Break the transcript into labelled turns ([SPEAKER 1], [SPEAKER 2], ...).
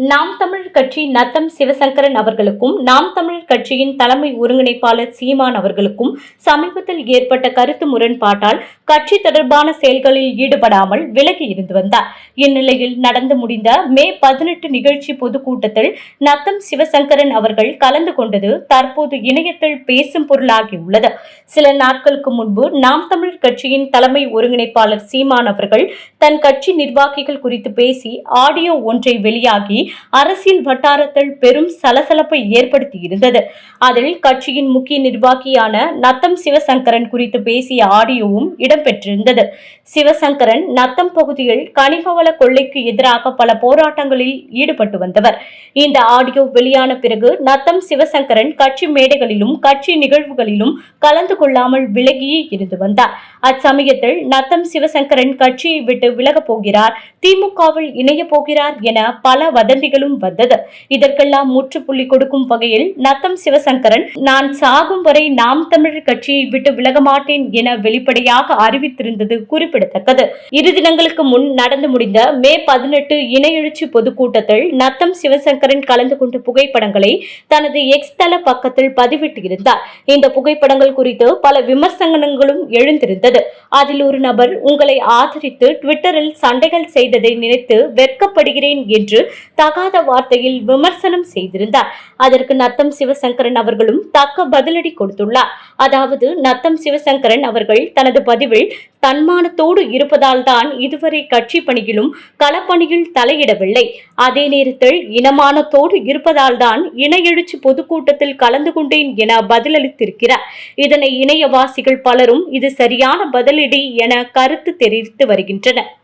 [SPEAKER 1] நாம் தமிழர் கட்சி நத்தம் சிவசங்கரன் அவர்களுக்கும் நாம் தமிழர் கட்சியின் தலைமை ஒருங்கிணைப்பாளர் சீமான் அவர்களுக்கும் சமீபத்தில் ஏற்பட்ட கருத்து முரண்பாட்டால் கட்சி தொடர்பான செயல்களில் ஈடுபடாமல் விலகி இருந்து வந்தார். இந்நிலையில் நடந்து முடிந்த மே பதினெட்டு நிகழ்ச்சி பொதுக்கூட்டத்தில் நத்தம் சிவசங்கரன் அவர்கள் கலந்து கொண்டது தற்போது இணையத்தில் பேசும் பொருளாகியுள்ளது சில நாட்களுக்கு முன்பு நாம் தமிழர் கட்சியின் தலைமை ஒருங்கிணைப்பாளர் சீமான் அவர்கள் தன் கட்சி நிர்வாகிகள் குறித்து பேசி ஆடியோ ஒன்றை வெளியாகி அரசியல் வட்டாரத்தில் பெரும் சலசலப்பை ஏற்படுத்தியிருந்தது அதில் கட்சியின் முக்கிய நிர்வாகியான நத்தம் சிவசங்கரன் குறித்து பேசிய ஆடியோவும் இடம்பெற்றிருந்தது. சிவசங்கரன் நத்தம் பகுதியில் கனிகவள கொள்ளைக்கு எதிராக பல போராட்டங்களில் ஈடுபட்டு வந்தவர். இந்த ஆடியோ வெளியான பிறகு நத்தம் சிவசங்கரன் கட்சி மேடைகளிலும் கட்சி நிகழ்வுகளிலும் கலந்து கொள்ளாமல் விலகியே இருந்து வந்தார். அச்சமயத்தில் நத்தம் சிவசங்கரன் கட்சியை விட்டு விலகப் போகிறார் திமுகவில் இணையப் போகிறார் என பல வதந்திகளும் வந்தது. இதற்கெல்லாம் முற்றுப்புள்ளி கொடுக்கும் வகையில் நத்தம் சிவசங்கரன் நான் சாகும் வரை நாம் தமிழர் கட்சியை விட்டு விலக மாட்டேன் என வெளிப்படையாக அறிவித்திருந்தது குறிப்பிடத்தக்கது. இரு தினங்களுக்கு முன் நடந்து முடிந்த மே பதினெட்டு இணையெழுச்சி பொதுக்கூட்டத்தில் நத்தம் சிவசங்கரன் கலந்து கொண்ட புகைப்படங்களை தனது எக்ஸ் தள பக்கத்தில் பதிவிட்டிருந்தார். இந்த புகைப்படங்கள் குறித்து பல விமர்சனங்களும் எழுந்திருந்தது. அதில் ஒரு நபர் உங்களை ஆதரித்து ட்விட்டரில் சண்டைகள் செய்ததை நினைத்து வெட்கப்படுகிறேன் என்று தகாத வார்த்தையில் விமர்சனம் செய்திருந்தார். அதற்கு நத்தம் சிவசங்கரன் அவர்களும் தக்க பதிலடி கொடுத்துள்ளார். அதாவது நத்தம் சிவசங்கரன் அவர்கள் தனது பதிவில் தன்மானத்தோடு இருப்பதால் தான் இதுவரை கட்சி பணியிலும் களப்பணியில் தலையிடவில்லை. அதே நேரத்தில் இனமானத்தோடு இருப்பதால் தான் இன எழுச்சி பொதுக்கூட்டத்தில் கலந்து கொண்டேன் என பதிலளித்திருக்கிறார். இதனை இணையவாசிகள் பலரும் இது சரியான பதிலடி என கருத்து தெரிவித்து வருகின்றனர்.